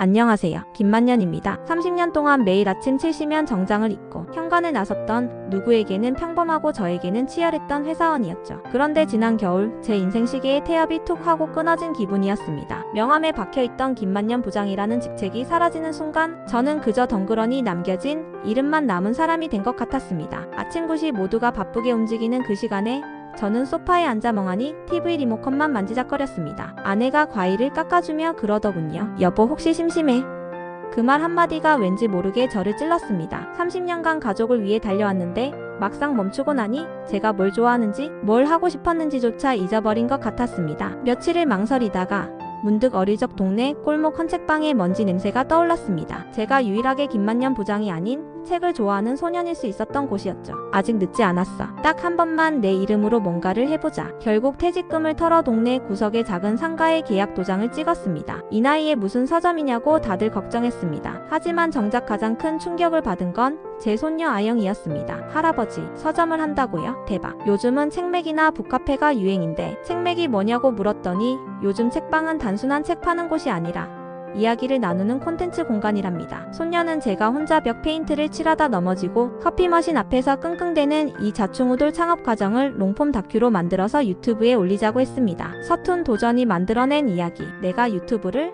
안녕하세요. 김만년입니다. 30년 동안 매일 아침 7시면 정장을 입고 현관에 나섰던 누구에게는 평범하고 저에게는 치열했던 회사원이었죠. 그런데 지난 겨울 제 인생 시계의 태엽이 툭 하고 끊어진 기분이었습니다. 명함에 박혀있던 김만년 부장이라는 직책이 사라지는 순간 저는 그저 덩그러니 남겨진 이름만 남은 사람이 된 것 같았습니다. 아침 9시 모두가 바쁘게 움직이는 그 시간에 저는 소파에 앉아 멍하니 TV 리모컨만 만지작거렸습니다. 아내가 과일을 깎아주며 그러더군요. 여보 혹시 심심해? 그 말 한마디가 왠지 모르게 저를 찔렀습니다. 30년간 가족을 위해 달려왔는데 막상 멈추고 나니 제가 뭘 좋아하는지 뭘 하고 싶었는지조차 잊어버린 것 같았습니다. 며칠을 망설이다가 문득 어릴 적 동네 꼴목 헌책방의 먼지 냄새가 떠올랐습니다. 제가 유일하게 김만년 부장이 아닌 책을 좋아하는 소년일 수 있었던 곳이었죠. 아직 늦지 않았어. 딱 한 번만 내 이름으로 뭔가를 해보자. 결국 퇴직금을 털어 동네 구석의 작은 상가에 계약 도장을 찍었습니다. 이 나이에 무슨 서점이냐고 다들 걱정했습니다. 하지만 정작 가장 큰 충격을 받은 건 제 손녀 아영이었습니다. 할아버지, 서점을 한다고요? 대박. 요즘은 책맥이나 북카페가 유행인데 책맥이 뭐냐고 물었더니 요즘 책방은 단순한 책 파는 곳이 아니라 이야기를 나누는 콘텐츠 공간이랍니다. 손녀는 제가 혼자 벽 페인트를 칠하다 넘어지고 커피 머신 앞에서 끙끙대는 이 자충우돌 창업 과정을 롱폼 다큐로 만들어서 유튜브에 올리자고 했습니다. 서툰 도전이 만들어낸 이야기. 내가 유튜브를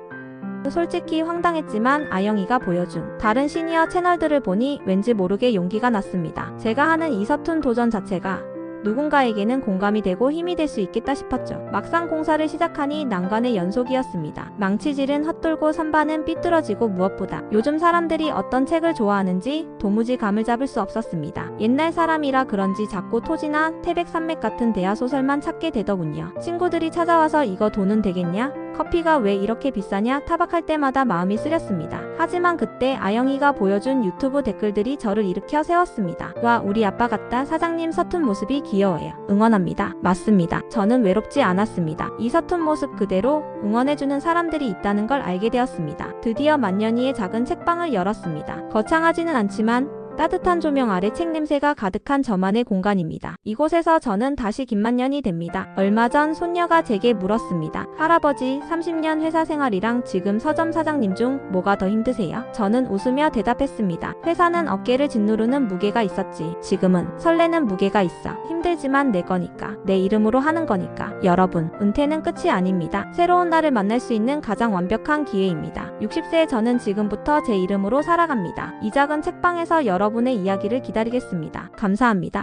솔직히 황당했지만 아영이가 보여준 다른 시니어 채널들을 보니 왠지 모르게 용기가 났습니다. 제가 하는 이 서툰 도전 자체가 누군가에게는 공감이 되고 힘이 될 수 있겠다 싶었죠. 막상 공사를 시작하니 난관의 연속이었습니다. 망치질은 헛돌고 선반은 삐뚤어지고 무엇보다 요즘 사람들이 어떤 책을 좋아하는지 도무지 감을 잡을 수 없었습니다. 옛날 사람이라 그런지 자꾸 토지나 태백산맥 같은 대하 소설만 찾게 되더군요. 친구들이 찾아와서 이거 돈은 되겠냐? 커피가 왜 이렇게 비싸냐 타박할 때마다 마음이 쓰렸습니다. 하지만 그때 아영이가 보여준 유튜브 댓글들이 저를 일으켜 세웠습니다. 와 우리 아빠 같다 사장님 서툰 모습이 귀여워요. 응원합니다. 맞습니다. 저는 외롭지 않았습니다. 이 서툰 모습 그대로 응원해주는 사람들이 있다는 걸 알게 되었습니다. 드디어 만년이의 작은 책방을 열었습니다. 거창하지는 않지만 따뜻한 조명 아래 책 냄새가 가득한 저만의 공간입니다. 이곳에서 저는 다시 김만년이 됩니다. 얼마 전 손녀가 제게 물었습니다. 할아버지, 30년 회사 생활이랑 지금 서점 사장님 중 뭐가 더 힘드세요? 저는 웃으며 대답했습니다. 회사는 어깨를 짓누르는 무게가 있었지. 지금은 설레는 무게가 있어. 힘들지만 내 거니까. 내 이름으로 하는 거니까. 여러분, 은퇴는 끝이 아닙니다. 새로운 날을 만날 수 있는 가장 완벽한 기회입니다. 60세의 저는 지금부터 제 이름으로 살아갑니다. 이 작은 책방에서 여러분의 이야기를 기다리겠습니다. 감사합니다.